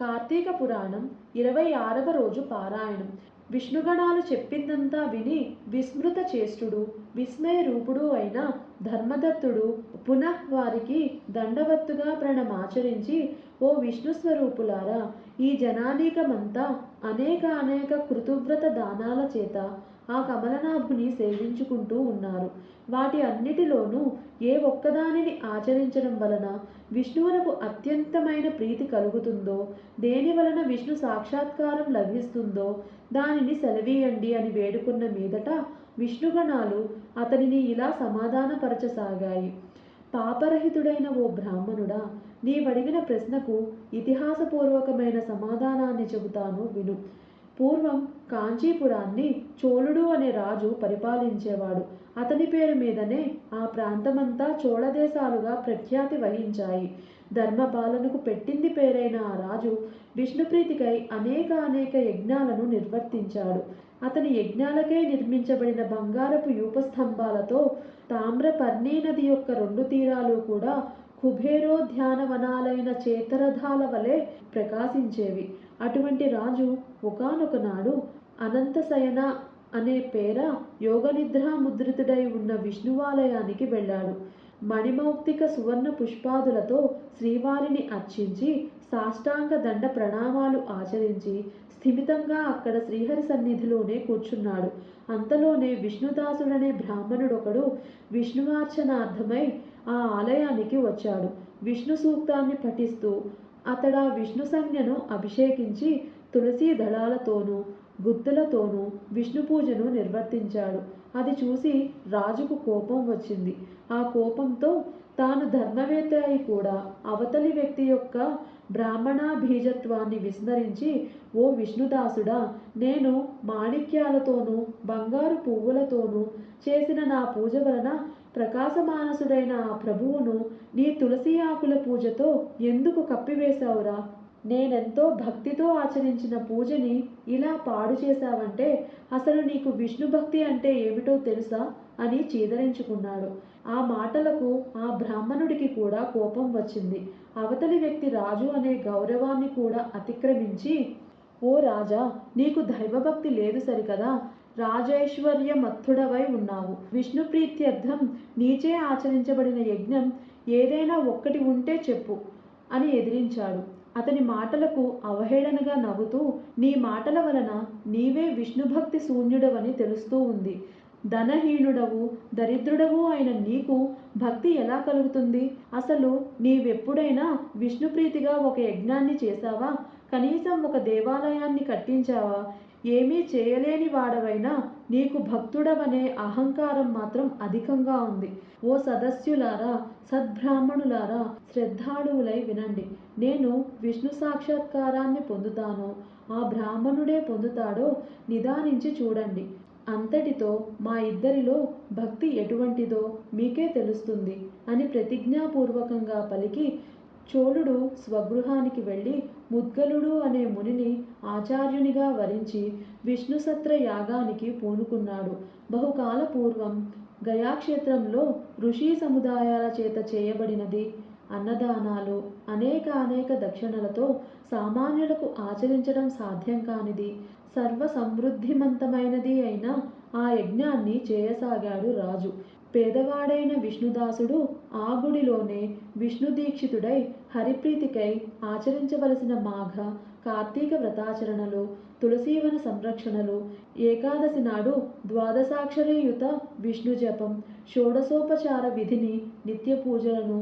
కార్తీక పురాణం ఇరవై ఆరవ రోజు పారాయణం. విష్ణుగణాలు చెప్పిందంతా విని విస్మృత చేష్టుడు విస్మయ రూపుడు అయిన ధర్మదత్తుడు పునః వారికి దండవత్తుగా ప్రణమాచరించి ఓ విష్ణు స్వరూపులారా ఈ జనానీకమంతా అనేక అనేక కృతువ్రత దానాల చేత ఆ కమలనాభుని సేవించుకుంటూ ఉన్నారు. వాటి అన్నిటిలోనూ ఏ ఒక్కదానిని ఆచరించడం వలన విష్ణువునకు అత్యంతమైన ప్రీతి కలుగుతుందో దేని వలన విష్ణు సాక్షాత్కారం లభిస్తుందో దానిని సెలవీయండి అని వేడుకున్న మీదట విష్ణుగణాలు అతనిని ఇలా సమాధానపరచసాగాయి. పాపరహితుడైన ఓ బ్రాహ్మణుడా నీవడిగిన ప్రశ్నకు ఇతిహాసపూర్వకమైన సమాధానాన్ని చెబుతాను విను. పూర్వం కాంచీపురాన్ని చోళుడు అనే రాజు పరిపాలించేవాడు. అతని పేరు మీదనే ఆ ప్రాంతమంతా చోళదేశాలుగా ప్రఖ్యాతి వహించాయి. ధర్మపాలనకు పెట్టింది పేరైన ఆ రాజు విష్ణుప్రీతికై అనేక అనేక యజ్ఞాలను నిర్వర్తించాడు. అతని యజ్ఞాలకే నిర్మించబడిన బంగారపు యూపస్తంభాలతో తామ్రపర్ణీ నది యొక్క రెండు తీరాలు కూడా కుబేరోద్యానవనాలైన చేతరథాల వలె ప్రకాశించేవి. అటువంటి రాజు ఒకనొక నాడు అనంతశయన అనే పేర యోగనిద్రా ముద్రితుడై ఉన్న విష్ణువాలయానికి వెళ్ళాడు. మణిమౌక్తిక సువర్ణ పుష్పాదులతో శ్రీవారిని అర్చించి సాష్టాంగ దండ ప్రణామాలు ఆచరించి స్థిమితంగా అక్కడ శ్రీహరి సన్నిధిలోనే కూర్చున్నాడు. అంతలోనే విష్ణుదాసుడనే బ్రాహ్మణుడొకడు విష్ణువార్చనార్థమై ఆ ఆలయానికి వచ్చాడు. విష్ణు సూక్తాన్ని పఠిస్తూ అతడా విష్ణు సంజ్ఞను అభిషేకించి తులసీ దళాలతోనూ గుత్తులతోనూ విష్ణు పూజను నిర్వర్తించాడు. అది చూసి రాజుకు కోపం వచ్చింది. ఆ కోపంతో తాను ధర్మవేత్త అయి కూడా అవతలి వ్యక్తి యొక్క బ్రాహ్మణ బీజత్వాన్ని విస్మరించి ఓ విష్ణుదాసుడా నేను మాణిక్యాలతోనూ బంగారు పువ్వులతోనూ చేసిన నా పూజ వలన ప్రకాశమానసుడైన ఆ ప్రభువును నీ తులసి ఆకుల పూజతో ఎందుకు కప్పివేశావురా? నేనెంతో భక్తితో ఆచరించిన పూజని ఇలా పాడు చేశావంటే అసలు నీకు విష్ణు భక్తి అంటే ఏమిటో తెలుసా? అని చీదరించుకున్నాడు. ఆ మాటలకు ఆ బ్రాహ్మణుడికి కూడా కోపం వచ్చింది. అవతలి వ్యక్తి రాజు అనే గౌరవాన్ని కూడా అతిక్రమించి ఓ రాజా నీకు దైవభక్తి లేదు సరికదా? రాజైశ్వర్య మత్తుడవై ఉన్నావు. విష్ణు ప్రీత్యర్థం నీచే ఆచరించబడిన యజ్ఞం ఏదైనా ఒక్కటి ఉంటే చెప్పు అని ఎదిరించాడు. అతని మాటలకు అవహేళనగా నవ్వుతూ నీ మాటల వలన నీవే విష్ణుభక్తి శూన్యుడవని తెలుస్తూ ఉంది. ధనహీనుడవు దరిద్రుడవు అయిన నీకు భక్తి ఎలా కలుగుతుంది? అసలు నీవెప్పుడైనా విష్ణుప్రీతిగా ఒక యజ్ఞాన్ని చేశావా? కనీసం ఒక దేవాలయాన్ని కట్టించావా? ఏమీ చేయలేని వాడవైనా నీకు భక్తుడవనే అహంకారం మాత్రం అధికంగా ఉంది. ఓ సదస్యులారా సద్బ్రాహ్మణులారా శ్రద్ధాళువులై వినండి. నేను విష్ణు సాక్షాత్కారాన్ని పొందుతానో. ఆ బ్రాహ్మణుడే పొందుతాడో నిదానించి చూడండి. అంతటితో మా ఇద్దరిలో భక్తి ఎటువంటిదో మీకే తెలుస్తుంది అని ప్రతిజ్ఞాపూర్వకంగా పలికి చోళుడు స్వగృహానికి వెళ్ళి ముద్గలుడు అనే మునిని ఆచార్యునిగా వరించి విష్ణుసత్ర యాగానికి పూనుకున్నాడు. బహుకాల పూర్వం గయాక్షేత్రంలో ఋషి సముదాయాల చేత చేయబడినది అన్నదానాలు అనేక అనేక దక్షిణలతో సామాన్యులకు ఆచరించడం సాధ్యం కానిది. సర్వ సమృద్ధిమంతమైనది అయిన ఆ యజ్ఞాన్ని చేయసాగాడు రాజు. పేదవాడైన విష్ణుదాసుడు ఆ గుడిలోనే విష్ణు దీక్షితుడై హరిప్రీతికై ఆచరించవలసిన మాఘ కార్తీక వ్రతాచరణలు తులసీవన సంరక్షణలు ఏకాదశి నాడు ద్వాదశాక్షరీయుత విష్ణు జపం షోడశోపచార విధిని నిత్య పూజలను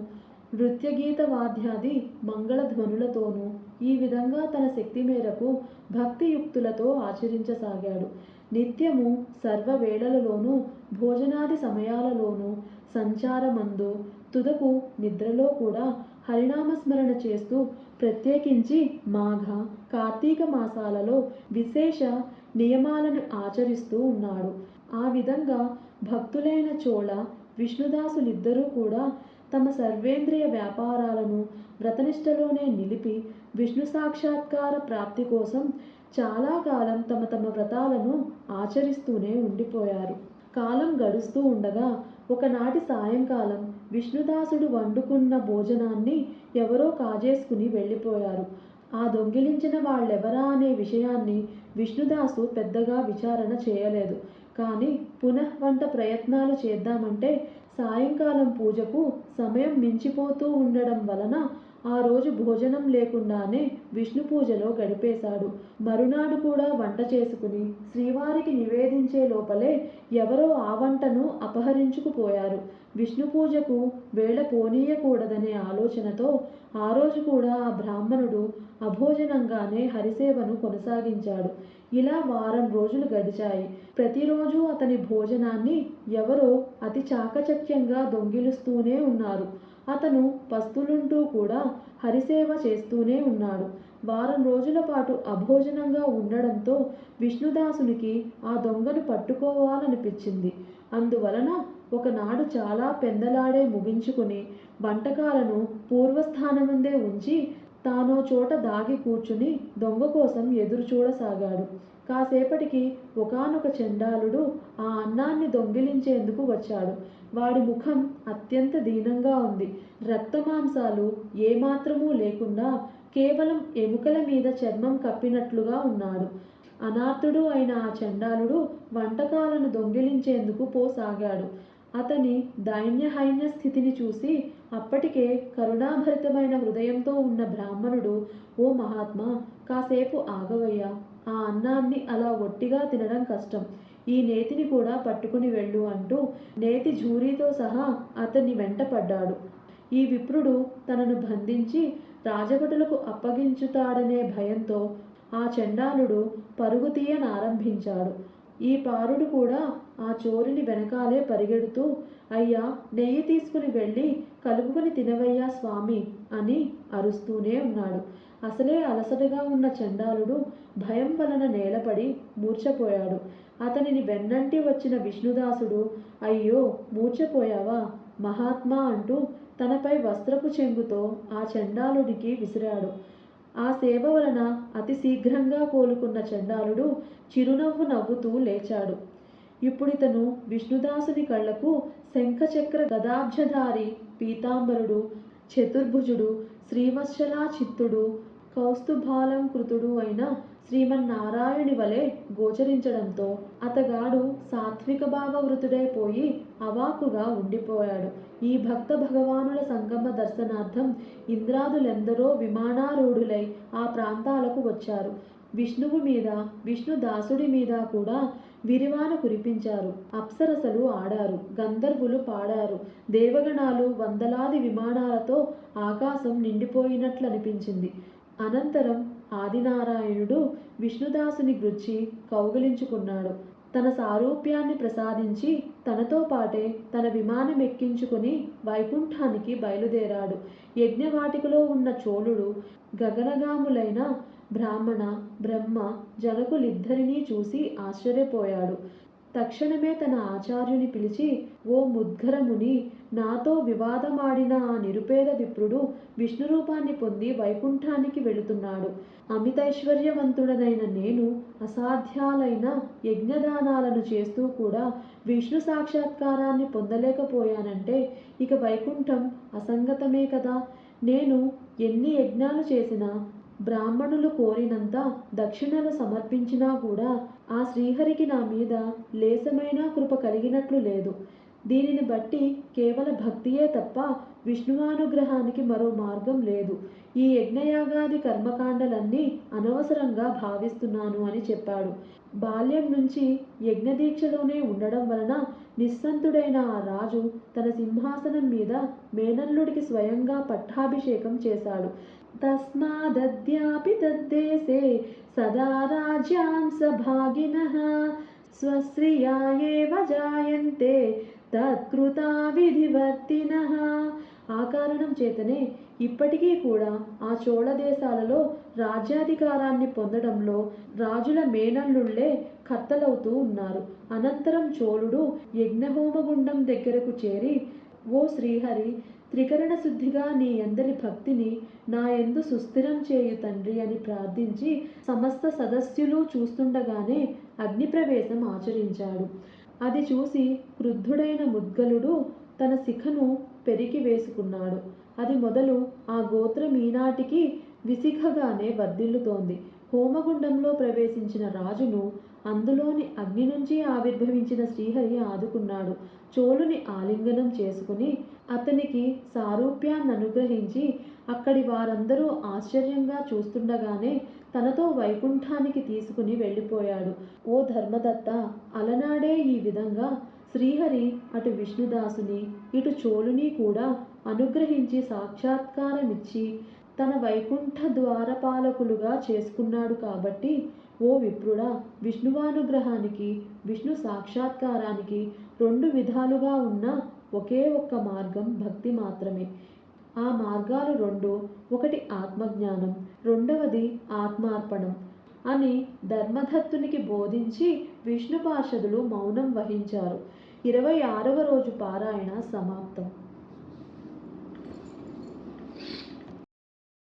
నృత్యగీత వాద్యాది మంగళధ్వనులతోనూ ఈ విధంగా తన శక్తి మేరకు భక్తియుక్తులతో ఆచరించసాగాడు. నిత్యము సర్వ వేళలలోనూ భోజనాది సమయాలలోనూ సంచారమందు తుదకు నిద్రలో కూడా హరినామస్మరణ చేస్తూ ప్రత్యేకించి మాఘ కార్తీక మాసాలలో విశేష నియమాలను ఆచరిస్తూ ఉన్నాడు. ఆ విధంగా భక్తులైన చోళ విష్ణుదాసులిద్దరూ కూడా తమ సర్వేంద్రియ వ్యాపారాలను వ్రతనిష్టలోనే నిలిపి విష్ణు సాక్షాత్కార ప్రాప్తి కోసం చాలా కాలం తమ తమ వ్రతాలను ఆచరిస్తూనే ఉండిపోయారు. కాలం గడుస్తూ ఉండగా ఒకనాటి సాయంకాలం విష్ణుదాసుడు వండుకున్న భోజనాన్ని ఎవరో కాజేసుకుని వెళ్ళిపోయారు. ఆ దొంగిలించిన వాళ్ళెవరా అనే విషయాన్ని విష్ణుదాసు పెద్దగా విచారణ చేయలేదు. కానీ పునః వంట ప్రయత్నాలు చేద్దామంటే సాయంకాలం పూజకు సమయం మించిపోతూ ఉండడం వలన ఆ రోజు భోజనం లేకుండానే విష్ణు పూజలో గడిపేశాడు. మరునాడు కూడా వంట చేసుకుని శ్రీవారికి నివేదించే లోపలే ఎవరో ఆ వంటను అపహరించుకుపోయారు. విష్ణు పూజకు వేళ పోనీయకూడదనే ఆలోచనతో ఆ రోజు కూడా ఆ బ్రాహ్మణుడు అభోజనంగానే హరిసేవను కొనసాగించాడు. ఇలా వారం రోజులు గడిచాయి. ప్రతిరోజు అతని భోజనాన్ని ఎవరో అతి చాకచక్యంగా దొంగిలిస్తూనే ఉన్నారు. అతను పస్తులుంటూ కూడా హరిసేవ చేస్తూనే ఉన్నాడు. వారం రోజుల పాటు అభోజనంగా ఉండడంతో విష్ణుదాసునికి ఆ దొంగను పట్టుకోవాలనిపించింది. అందువలన ఒకనాడు చాలా పెందలాడే ముగించుకుని వంటకాలను పూర్వస్థానముందే ఉంచి తానో చోట దాగి కూర్చుని దొంగ కోసం ఎదురు చూడసాగాడు. కాసేపటికి ఒకానొక చండాలుడు ఆ అన్నాన్ని దొంగిలించేందుకు వచ్చాడు. వాడి ముఖం అత్యంత దీనంగా ఉంది. రక్తమాంసాలు ఏమాత్రమూ లేకుండా కేవలం ఎముకల మీద చర్మం కప్పినట్లుగా ఉన్నాడు. అనాథుడు అయిన ఆ చండాలుడు వంటకాలను దొంగిలించేందుకు పోసాగాడు. అతని దైన్యహైన్య స్థితిని చూసి అప్పటికే కరుణాభరితమైన హృదయంతో ఉన్న బ్రాహ్మణుడు ఓ మహాత్మా కాసేపు ఆగవయ్యా. ఆ అన్నాన్ని అలా ఒట్టిగా తినడం కష్టం. ఈ నేతిని కూడా పట్టుకుని వెళ్ళు అంటూ నేతి జూరీతో సహా అతన్ని వెంటపడ్డాడు. ఈ విప్రుడు తనను బంధించి రాజభటులకు అప్పగించుతాడనే భయంతో ఆ చండాలుడు పరుగు తీయనారంభించాడు. ఈ పారుడు కూడా ఆ చోరుని వెనకాలే పరిగెడుతూ అయ్యా నెయ్యి తీసుకుని వెళ్ళి కలుపుకొని తినవయ్యా స్వామి అని అరుస్తూనే ఉన్నాడు. అసలే అలసటగా ఉన్న చండాలుడు భయం వలన నేలపడి మూర్ఛపోయాడు. అతనిని వెన్నంటి వచ్చిన విష్ణుదాసుడు అయ్యో మూర్ఛపోయావా? మహాత్మా అంటూ తనపై వస్త్రపు చెంగుతో ఆ చండాలుడికి విసిరాడు. ఆ సేవ వలన అతి శీఘ్రంగా కోలుకున్న చండాలుడు చిరునవ్వు నవ్వుతూ లేచాడు. ఇప్పుడితను విష్ణుదాసుని కళ్ళకు శంఖచక్ర గదాబ్జధారి పీతాంబరుడు చతుర్భుజుడు శ్రీవత్సలా చిత్తుడు కౌస్తుభాలంకృతుడు అయిన శ్రీమన్నారాయణి వలె గోచరించడంతో అతగాడు సాత్విక భావవృతుడైపోయి అవాకుగా ఉండిపోయాడు. ఈ భక్త భగవానుల సంగమ దర్శనార్థం ఇంద్రాదులెందరో విమానారూఢులై ఆ ప్రాంతాలకు వచ్చారు. విష్ణువు మీద విష్ణుదాసుడి మీద కూడా విరివాన కురిపించారు. అప్సరసలు ఆడారు. గంధర్వులు పాడారు. దేవగణాలు వందలాది విమానాలతో ఆకాశం నిండిపోయినట్లు అనిపించింది అనంతరం ఆదినారాయణుడు విష్ణుదాసుని గుచ్చి కౌగిలించుకున్నాడు. తన సారూప్యాన్ని ప్రసాదించి తనతో పాటే తన విమానం ఎక్కించుకుని వైకుంఠానికి బయలుదేరాడు. యజ్ఞవాటికలో ఉన్న చోళుడు గగనగాములైన బ్రాహ్మణ బ్రహ్మ జనకులిద్దరినీ చూసి ఆశ్చర్యపోయాడు. తక్షణమే తన ఆచార్యుని పిలిచి ఓ ముద్గరముని నాతో వివాదమాడిన ఆ నిరుపేద విప్రుడు విష్ణు రూపాన్ని పొంది వైకుంఠానికి వెళుతున్నాడు. అమితైశ్వర్యవంతుడనైన నేను అసాధ్యాలైన యజ్ఞదానాలను చేస్తూ కూడా విష్ణు సాక్షాత్కారాన్ని పొందలేకపోయానంటే ఇక వైకుంఠం అసంగతమే కదా. నేను ఎన్ని యజ్ఞాలు చేసినా బ్రాహ్మణులు కోరినంత దక్షిణలు సమర్పించినా కూడా ఆ శ్రీహరికి నా మీద లేసమైన కృప కలిగినట్లు లేదు. దీనిని బట్టి కేవల భక్తియే తప్ప విష్ణువానుగ్రహానికి మరో మార్గం లేదు. ఈ యజ్ఞయాగాది కర్మకాండలన్నీ అనవసరంగా భావిస్తున్నాను అని చెప్పాడు. బాల్యం నుంచి యజ్ఞదీక్షలోనే ఉండడం వలన నిస్సంతుడైన ఆ రాజు తన సింహాసనం మీద మేనల్లుడికి స్వయంగా పట్టాభిషేకం చేశాడు. తస్మాదద్యాపి తద్దేశే సదా రాజ్యాంస భాగినః స్వశ్రియా జాయంతే తత్కృతా విధివర్తిన. ఆ కారణం చేతనే ఇప్పటికీ కూడా ఆ చోళ దేశాలలో రాజ్యాధికారాన్ని పొందడంలో రాజుల మేనల్లుళ్ళే కర్తలవుతూ ఉన్నారు. అనంతరం చోళుడు యజ్ఞహోమగుండం దగ్గరకు చేరి ఓ శ్రీహరి త్రికరణ శుద్ధిగా నీ అందరి భక్తిని నా ఎందు సుస్థిరం చేయు తండ్రి అని ప్రార్థించి సమస్త సదస్యులు చూస్తుండగానే అగ్నిప్రవేశం ఆచరించాడు. అది చూసి క్రుద్ధుడైన ముద్గలుడు తన శిఖను పెరికి వేసుకున్నాడు. అది మొదలు ఆ గోత్రం ఈనాటికి విసిఖగానే వర్ధిల్లుతోంది. హోమగుండంలో ప్రవేశించిన రాజును అందులోని అగ్ని నుంచి ఆవిర్భవించిన శ్రీహరి ఆదుకున్నాడు. చోళుని ఆలింగనం చేసుకుని అతనికి సారూప్యాన్ని అనుగ్రహించి అక్కడి వారందరూ ఆశ్చర్యంగా చూస్తుండగానే తనతో వైకుంఠానికి తీసుకుని వెళ్ళిపోయాడు. ఓ ధర్మదత్త అలనాడే ఈ విధంగా శ్రీహరి అటు విష్ణుదాసుని ఇటు చోళుని కూడా అనుగ్రహించి సాక్షాత్కారమిచ్చి తన వైకుంఠ ద్వారపాలకులుగా చేసుకున్నాడు కాబట్టి ఓ విప్రుడా విష్ణువానుగ్రహానికి విష్ణు సాక్షాత్కారానికి రెండు విధాలుగా ఉన్న ఒకే ఒక్క మార్గం భక్తి మాత్రమే. ఆ మార్గాలు రెండు ఒకటి ఆత్మజ్ఞానం రెండవది ఆత్మార్పణం. అని ధర్మదత్తునికి బోధించి విష్ణు పార్షదులు మౌనం వహించారు. ఇరవై ఆరవ రోజు పారాయణ సమాప్తం.